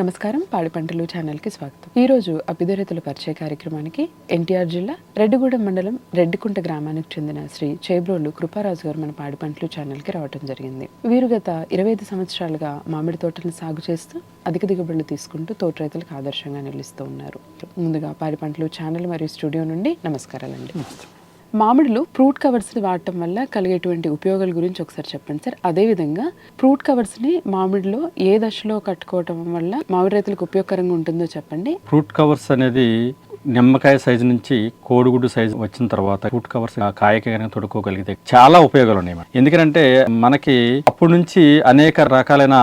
నమస్కారం పాడి పంటలు ఛానల్కి స్వాగతం. ఈరోజు రోజు అభ్యుదరితుల పరిచయ కార్యక్రమానికి ఎన్టీఆర్ జిల్లా రెడ్డిగూడెం మండలం రెడ్డికుంట గ్రామానికి చెందిన శ్రీ చేబ్రోలు కృపారాజు గారు మన పాడి పంటలు ఛానల్కి రావడం జరిగింది. వీరు గత ఇరవై ఐదు సంవత్సరాలుగా మామిడి తోటలను సాగు చేస్తూ అధిక దిగుబడులు తీసుకుంటూ తోట రైతులకు ఆదర్శంగా నిలుస్తూ ఉన్నారు. ముందుగా పాడి పంటలు ఛానల్ మరియు స్టూడియో నుండి నమస్కారాలండి. మామిడిలో ఫ్రూట్ కవర్స్ని వాడటం వల్ల కలిగేటువంటి ఉపయోగాల గురించి ఒకసారి చెప్పండి సార్. అదేవిధంగా ఫ్రూట్ కవర్స్ని మామిడిలో ఏ దశలో కట్టుకోవటం వల్ల మామిడి రైతులకు ఉపయోగకరంగా ఉంటుందో చెప్పండి. ఫ్రూట్ కవర్స్ అనేది నిమ్మకాయ సైజు నుంచి కోడిగుడ్డు సైజు వచ్చిన తర్వాత ఫ్రూట్ కవర్స్ ఆ కాయకి కనుక తొడుక్కోగలిగితే చాలా ఉపయోగాలు ఉన్నాయి ఎందుకంటే మనకి అప్పటి నుంచి అనేక రకాలైన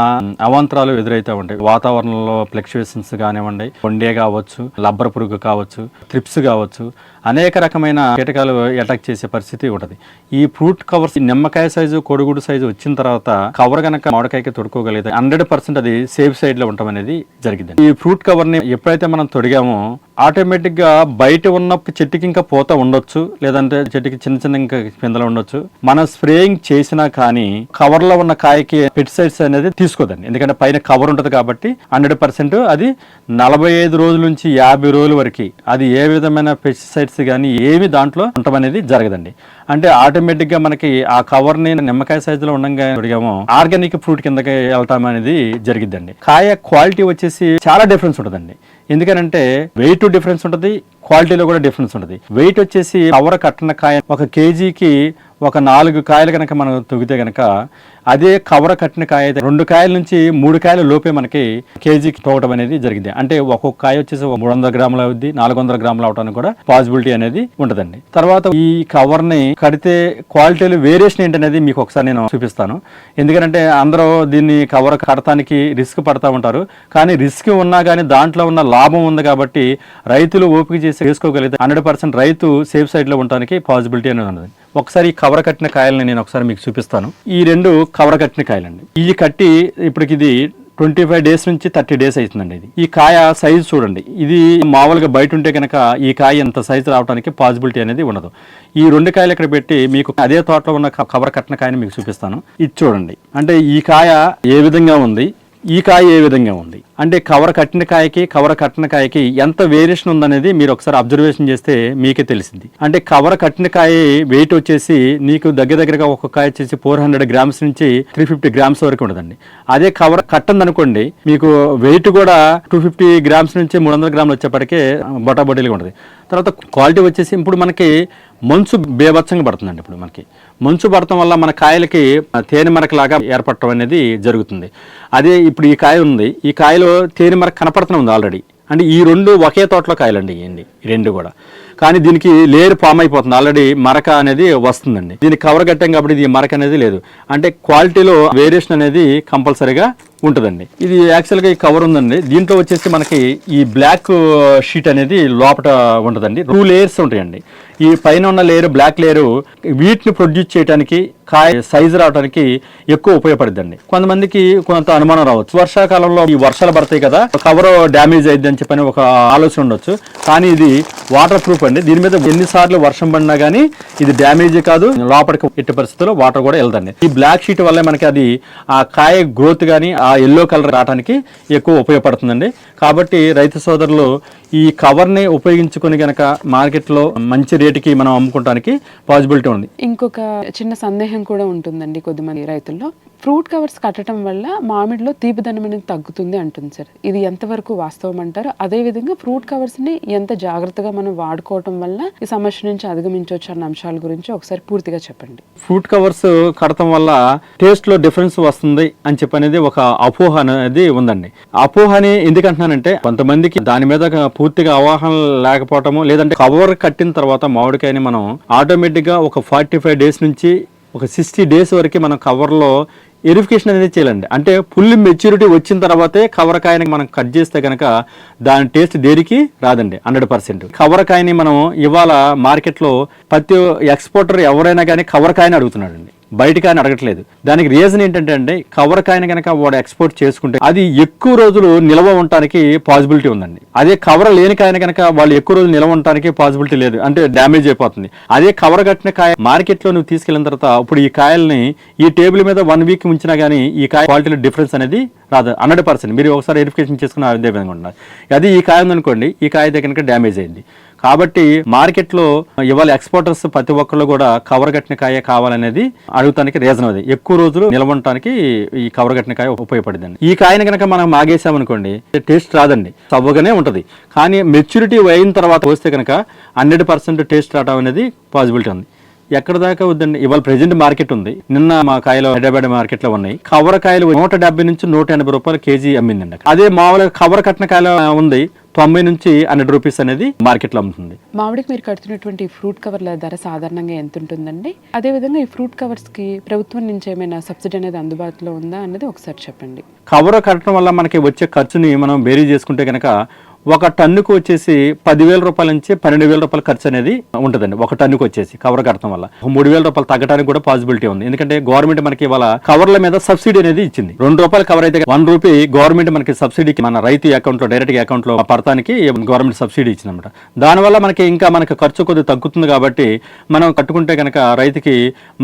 అవాంతరాలు ఎదురైతే ఉంటాయి. వాతావరణంలో ఫ్లక్చుయేషన్స్ కానివ్వండి కొండే కావచ్చు లబ్బర్ పురుగు కావచ్చు ట్రిప్స్ కావచ్చు అనేక రకమైన కీటకాలు అటాక్ చేసే పరిస్థితి ఉంటుంది. ఈ ఫ్రూట్ కవర్స్ నిమ్మకాయ సైజు కొడుగుడు సైజు వచ్చిన తర్వాత కవర్ కనుక మామిడికాయకి తొడుకోగలిగితే హండ్రెడ్ పర్సెంట్ అది సేఫ్ సైడ్లో ఉండటం అనేది జరిగింది ఈ ఫ్రూట్ కవర్ని ఎప్పుడైతే మనం తొడిగామో ఆటోమేటిక్గా బయట ఉన్న చెట్టుకి ఇంకా పూత ఉండొచ్చు లేదంటే చెట్టుకి చిన్న చిన్న ఇంకా పిందలు ఉండొచ్చు. మనం స్ప్రేయింగ్ చేసినా కానీ కవర్లో ఉన్న కాయకి పెస్టిసైడ్స్ అనేది తీసుకోదండి. ఎందుకంటే పైన కవర్ ఉంటుంది కాబట్టి హండ్రెడ్ పర్సెంట్ అది నలభై ఐదు రోజుల నుంచి యాభై రోజుల వరకు అది ఏ విధమైన పెస్టిసైడ్స్ కానీ ఏవి దాంట్లో ఉండటం అనేది జరగదండి. అంటే ఆటోమేటిక్గా మనకి ఆ కవర్ని నిమ్మకాయ సైజులో ఉండగా అడిగామో ఆర్గానిక్ ఫ్రూట్ కిందకి వెళ్తాం అనేది జరిగిద్దండి. కాయ క్వాలిటీ వచ్చేసి చాలా డిఫరెన్స్ ఉంటుందండి. ఎందుకనంటే వెయిట్ డిఫరెన్స్ ఉంటుంది క్వాలిటీలో కూడా డిఫరెన్స్ ఉంటుంది. వెయిట్ వచ్చేసి కవర్ కట్టిన కాయ ఒక కేజీకి ఒక నాలుగు కాయలు కనుక మనం తొగితే కనుక అదే కవర్ కట్టిన కాయ అయితే రెండు కాయల నుంచి మూడు కాయల లోపే మనకి కేజీకి తోగటం అనేది జరిగింది. అంటే ఒక్కొక్క కాయ వచ్చేసి ఒక మూడు వందల గ్రాములు అవుద్ది నాలుగు వందల గ్రాములు అవడానికి కూడా పాసిబిలిటీ అనేది ఉంటుందండి. తర్వాత ఈ కవర్ని కడితే క్వాలిటీలో వేరియేషన్ ఏంటనేది మీకు ఒకసారి నేను చూపిస్తాను. ఎందుకంటే అందరూ దీన్ని కవర్ కడటానికి రిస్క్ పడతా ఉంటారు. కానీ రిస్క్ ఉన్నా కానీ దాంట్లో ఉన్న లాభం ఉంది కాబట్టి రైతులు ఓపిక చేసి వేసుకోగలిగితే హండ్రెడ్ పర్సెంట్ రైతు సేఫ్ సైడ్లో ఉండడానికి పాసిబిలిటీ అనేది ఉన్నది. ఒకసారి కవర్ కట్టిన కాయలని నేను ఒకసారి మీకు చూపిస్తాను. ఈ రెండు కవర కట్టిన కాయలండి. ఈ కట్టి ఇప్పటికి ఇది ట్వంటీ ఫైవ్ డేస్ నుంచి థర్టీ డేస్ అవుతుందండి ఇది. ఈ కాయ సైజు చూడండి. ఇది మామూలుగా బయట ఉంటే కనుక ఈ కాయ ఎంత సైజు రావడానికి పాసిబిలిటీ అనేది ఉండదు. ఈ రెండు కాయలు ఇక్కడ పెట్టి మీకు అదే తోటలో ఉన్న కవర్ కట్టిన కాయని మీకు చూపిస్తాను. ఇది చూడండి. అంటే ఈ కాయ ఏ విధంగా ఉంది? ఈ కాయ ఏ విధంగా ఉంది? అంటే కవర్ కట్టిన కాయకి కవర్ కట్టిన కాయకి ఎంత వేరియేషన్ ఉందనేది మీరు ఒకసారి అబ్జర్వేషన్ చేస్తే మీకే తెలిసింది. అంటే కవర్ కట్టిన కాయ వెయిట్ వచ్చేసి నీకు దగ్గర దగ్గరగా ఒక కాయ వచ్చేసి ఫోర్ హండ్రెడ్ గ్రామ్స్ నుంచి త్రీ ఫిఫ్టీ గ్రామ్స్ వరకు ఉండదండి. అదే కవర్ కట్టంది అనుకోండి మీకు వెయిట్ కూడా టూ ఫిఫ్టీ గ్రామ్స్ నుంచి మూడు వందల గ్రాములు వచ్చేప్పటికే బొటాబొటీలుగా ఉంటుంది. తర్వాత క్వాలిటీ వచ్చేసి ఇప్పుడు మనకి మంచు బేభత్సంగా పడుతుందండి ఇప్పుడు మనకి. మంచు పడటం వల్ల మన కాయలకి తేనె మరకలాగా ఏర్పడటం అనేది జరుగుతుంది. అదే ఇప్పుడు ఈ కాయ ఉంది. ఈ కాయలో తేనె మరక కనపడుతూనే ఉంది ఆల్రెడీ. అంటే ఈ రెండు ఒకే తోటలో కాయలండి ఇవన్నీ రెండు కూడా. కానీ దీనికి లేరు ఫామ్ అయిపోతుంది. ఆల్రెడీ మరక అనేది వస్తుందండి. దీనికి కవర్ కట్టాం కాబట్టి ఇది మరక అనేది లేదు. అంటే క్వాలిటీలో వేరియేషన్ అనేది కంపల్సరీగా ఉంటుందండి. ఇది యాక్చువల్గా ఈ కవర్ ఉందండి. దీంట్లో వచ్చేసి మనకి ఈ బ్లాక్ షీట్ uh, అనేది లోపల ఉంటుందండి. టూ లేయర్స్ ఉంటాయండి. ఈ పైన ఉన్న లేయర్ బ్లాక్ లేయర్ వీటిని ప్రొడ్యూస్ చేయడానికి కాయ సైజు రావడానికి ఎక్కువ ఉపయోగపడుతుందండి కొంతమందికి కొంత అనుమానం రావచ్చు. వర్షాకాలంలో ఈ వర్షాలు పడతాయి కదా కవర్ డ్యామేజ్ అయింది అని చెప్పని ఒక ఆలోచన ఉండొచ్చు. కానీ ఇది వాటర్ ప్రూఫ్ అండి. దీని మీద ఎన్నిసార్లు వర్షం పడినా కానీ ఇది డ్యామేజ్ కాదు. లోపలికి ఎట్టి పరిస్థితుల్లో వాటర్ కూడా వెళ్దండి. ఈ బ్లాక్ షీట్ వల్ల మనకి అది ఆ కాయ గ్రోత్ కానీ ఆ ఎల్లో కలర్ రావడానికి ఎక్కువ ఉపయోగపడుతుందండి. కాబట్టి రైతు సోదరులు ఈ కవర్ని ఉపయోగించుకొని గనక మార్కెట్లో మంచి రేటుకి మనం అమ్ముకోవడానికి పాసిబిలిటీ ఉంది. ఇంకొక చిన్న సందేహం కూడా ఉంటుందండి కొద్దిమంది రైతుల్లో. ఫ్రూట్ కవర్స్ కట్టడం వల్ల మామిడిలో తీపిదనం అనేది తగ్గుతుంది అంటుంది సార్. ఇది ఎంతవరకు వాస్తవం అంటారు? అదేవిధంగా ఫ్రూట్ కవర్స్ని ఎంత జాగ్రత్తగా మనం వాడుకోవటం వల్ల ఈ సమస్య నుంచి అధిగమించవచ్చు అన్న అంశాల గురించి ఒకసారి పూర్తిగా చెప్పండి. ఫ్రూట్ కవర్స్ కడటం వల్ల టేస్ట్లో డిఫరెన్స్ వస్తుంది అని చెప్పి అనేది ఒక అపోహ అనేది ఉందండి. అపోహని ఎందుకంటున్నానంటే కొంతమందికి దాని మీద పూర్తిగా అవగాహన లేకపోవటము లేదంటే కవర్ కట్టిన తర్వాత మామిడికాయని మనం ఆటోమేటిక్గా ఒక ఫార్టీ ఫైవ్ డేస్ నుంచి ఒక సిక్స్టీ డేస్ వరకు మనం కవర్లో ఎరిఫికేషన్ అనేది చేయాలండి. అంటే ఫుల్ మెచ్యూరిటీ వచ్చిన తర్వాతే కవరకాయని మనం కట్ చేస్తే కనుక దాని టేస్ట్ దేనికి రాదండి హండ్రెడ్ పర్సెంట్. కవరకాయని మనం ఇవాళ మార్కెట్లో ప్రతి ఎక్స్పోర్టర్ ఎవరైనా కానీ కవరకాయని అడుగుతున్నాడండి. బయట ఆయన అడగట్లేదు. దానికి రీజన్ ఏంటంటే అండి కవర్ కాయన కనుక వాడు ఎక్స్పోర్ట్ చేసుకుంటే అది ఎక్కువ రోజులు నిల్వ ఉండటానికి పాసిబిలిటీ ఉందండి. అదే కవర్ లేని కాయన కనుక వాళ్ళు ఎక్కువ రోజులు నిల్వ ఉండటానికి పాసిబిలిటీ లేదు అంటే డ్యామేజ్ అయిపోతుంది. అదే కవర్ కట్టిన కాయ మార్కెట్లో నువ్వు తీసుకెళ్ళిన తర్వాత ఇప్పుడు ఈ కాయల్ని ఈ టేబుల్ మీద వన్ వీక్ ఉంచినా గానీ ఈ కాయ క్వాలిటీలో డిఫరెన్స్ అనేది రాదు. Hundred percent. మీరు ఒకసారి వెరిఫికేషన్ చేసుకుని అదే విధంగా ఉండాలి. అది ఈ కాయ ఉందనుకోండి ఈ కాయ దగ్గర డ్యామేజ్ అయింది. కాబట్టి మార్కెట్లో ఇవాళ ఎక్స్పోర్టర్స్ ప్రతి ఒక్కళ్ళు కూడా కవర్ కట్టిన కాయ కావాలనేది అడుగుతానికి రీజన్ అది. ఎక్కువ రోజులు నిలవడానికి ఈ కవర్ కట్టిన కాయ ఉపయోగపడిందండి. ఈ కాయని కనుక మనం మాగేసామనుకోండి టేస్ట్ రాదండి. సవ్వగానే ఉంటుంది. కానీ మెచ్యూరిటీ అయిన తర్వాత వస్తే కనుక హండ్రెడ్ పర్సెంట్ టేస్ట్ రావడం అనేది పాసిబిలిటీ ఉంది. ఎక్కడ దాకా వద్దండి? ఇవాళ ప్రెజెంట్ మార్కెట్ ఉంది. నిన్న మా కాయలు హైదరాబాద్ మార్కెట్లో ఉన్నాయి. కవర్ కాయలు నూట డెబ్బై నుంచి నూట ఎనభై రూపాయలు కేజీ అమ్మిందండి అదే మామూలుగా కవర్ కట్టిన కాయలు ఉంది. తొంభై నుంచి హండ్రెడ్ రూపీస్ అనేది మార్కెట్లో అమ్ముతుంది. మామిడికి మీరు కడుతున్నటువంటి ఫ్రూట్ కవర్ల ధర సాధారణంగా ఎంత ఉంటుందండి? అదేవిధంగా ఈ ఫ్రూట్ కవర్స్కి ప్రభుత్వం నుంచి ఏమైనా సబ్సిడీ అనేది అందుబాటులో ఉందా అన్నది ఒకసారి చెప్పండి. కవర్ కట్టడం వల్ల మనకి వచ్చే ఖర్చుని మనం బేరీ చేసుకుంటే కనుక ఒక టన్నుకు వచ్చేసి పదివేల రూపాయల నుంచి పన్నెండు వేల రూపాయల ఖర్చు అనేది ఉంటుందండి ఒక టన్నుకు వచ్చేసి కవర్ కట్టడం వల్ల. మూడు వేల రూపాయలు తగ్గడానికి కూడా పాసిబిలిటీ ఉంది. ఎందుకంటే గవర్నమెంట్ మనకి ఇవాళ కవర్ల మీద సబ్సిడీ అనేది ఇచ్చింది. రెండు రూపాయలు కవర్ అయితే వన్ రూపీ గవర్నమెంట్ మనకి సబ్సిడీకి మన రైతు అకౌంట్లో డైరెక్ట్గా అకౌంట్లో పడటానికి గవర్నమెంట్ సబ్సిడీ ఇచ్చిందన్నమాట. దానివల్ల మనకి ఇంకా మనకి ఖర్చు కొద్దిగా తగ్గుతుంది కాబట్టి మనం కట్టుకుంటే కనుక రైతుకి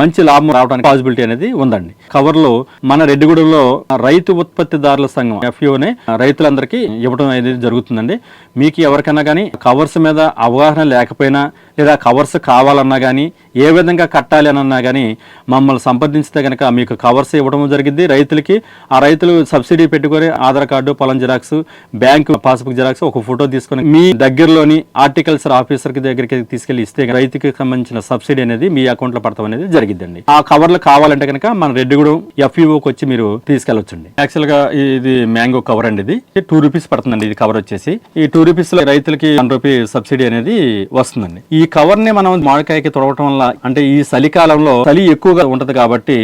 మంచి లాభం రావడానికి పాసిబిలిటీ అనేది ఉందండి. కవర్లు మన రెడ్డిగూడెంలో రైతు ఉత్పత్తిదారుల సంఘం ఎఫ్యూనే రైతులందరికీ ఇవ్వడం అనేది జరుగుతుందండి మీకు ఎవరికైనా కానీ కవర్స్ మీద అవగాహన లేకపోయినా లేదా కవర్స్ కావాలన్నా కానీ ఏ విధంగా కట్టాలి అన్నా కానీ మమ్మల్ని సంప్రదించితే కనుక మీకు కవర్స్ ఇవ్వడం జరిగింది. రైతులకి ఆ రైతులు సబ్సిడీ పెట్టుకొని ఆధార్ కార్డు పొలం జిరాక్స్ బ్యాంకు పాస్బుక్ జిరాక్స్ ఒక ఫోటో తీసుకొని మీ దగ్గరలోని ఆర్టికల్చర్ ఆఫీసర్కి దగ్గరికి తీసుకెళ్ళి ఇస్తే రైతుకి సంబంధించిన సబ్సిడీ అనేది మీ అకౌంట్లో పడతాం అనేది జరిగిద్దండి. ఆ కవర్లు కావాలంటే కనుక మన రెడ్డిగూడెం ఎఫ్ఈఓకి వచ్చి మీరు తీసుకెళ్ళొచ్చండి. యాక్చువల్గా ఇది మ్యాంగో కవర్ అండి ఇది. టూ రూపీస్ పడుతుందండి ఇది కవర్ వచ్చేసి. ఈ టూ రూపీస్లో రైతులకి వన్ రూపీ సబ్సిడీ అనేది వస్తుందండి. ఈ కవర్ని మనం మామిడికాయకి తొడవటం వల్ల అంటే ఈ చలికాలంలో చలి ఎక్కువగా ఉంటది కాబట్టి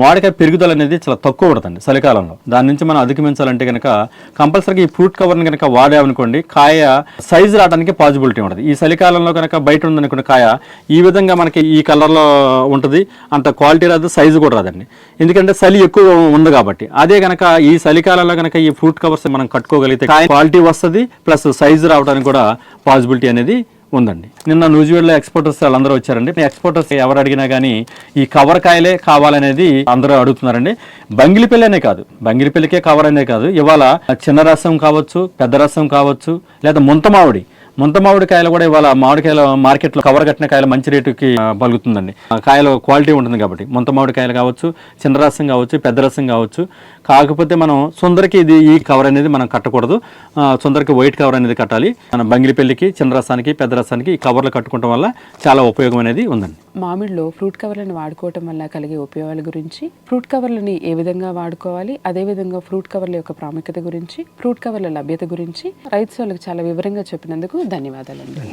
మామిడికాయ పెరుగుదల అనేది చాలా తక్కువ ఉంటుందండి చలికాలంలో. దాని నుంచి మనం అధిగమించాలంటే కనుక కంపల్సరీగా ఈ ఫ్రూట్ కవర్ని కనుక వాడామనుకోండి కాయ సైజు రావడానికి పాసిబిలిటీ ఉంటుంది ఈ చలికాలంలో కనుక బయట ఉందనుకోండి కాయ ఈ విధంగా మనకి ఈ కలర్లో ఉంటుంది అంత క్వాలిటీ రాదు సైజు కూడా రాదండి. ఎందుకంటే చలి ఎక్కువ ఉంది కాబట్టి. అదే కనుక ఈ చలికాలంలో కనుక ఈ ఫ్రూట్ కవర్స్ మనం కట్టుకోగలిగితే కాయ క్వాలిటీ వస్తుంది ప్లస్ సైజు రావడానికి కూడా పాసిబిలిటీ అనేది ఉందండి. నిన్న న్యూజివేడ్లో ఎక్స్పోర్టర్స్ వాళ్ళందరూ వచ్చారండి. ఎక్స్పోర్టర్స్ ఎవరు అడిగినా కానీ ఈ కవర్ కాయలే కావాలనేది అందరూ అడుగుతున్నారండి. బంగిలిపల్లి కాదు. బంగిలిపల్లికే కవర్ అనే కాదు. ఇవాళ చిన్న రసం కావచ్చు పెద్ద రసం కావచ్చు లేదా ముంత మామిడి ముంత మామిడి కాయలు కూడా ఇవాళ మామిడికాయలు మార్కెట్లో కవర్ కట్టిన కాయలు మంచి రేటుకి పలుకుతుందండి. ఆ కాయలు క్వాలిటీ ఉంటుంది కాబట్టి. ముంత మామిడికాయలు కావచ్చు చిన్న రసం కావచ్చు పెద్ద రసం కావచ్చు. కాకపోతే మనం సుందరికి ఇది ఈ కవర్ అనేది మనం కట్టకూడదు. సుందరికి వైట్ కవర్ అనేది కట్టాలి. మన బంగిలిపల్లికి చిన్న రసానికి పెద్ద రసానికి ఈ కవర్లు కట్టుకోవడం వల్ల చాలా ఉపయోగం అనేది ఉందండి. మామిడిలో ఫ్రూట్ కవర్లను వాడుకోవటం వల్ల కలిగే ఉపయోగాల గురించి ఫ్రూట్ కవర్లని ఏ విధంగా వాడుకోవాలి అదేవిధంగా ఫ్రూట్ కవర్ల యొక్క ప్రాముఖ్యత గురించి ఫ్రూట్ కవర్ల లభ్యత గురించి రైతు వాళ్ళకి చాలా వివరంగా చెప్పినందుకు ధన్యవాదాలండి.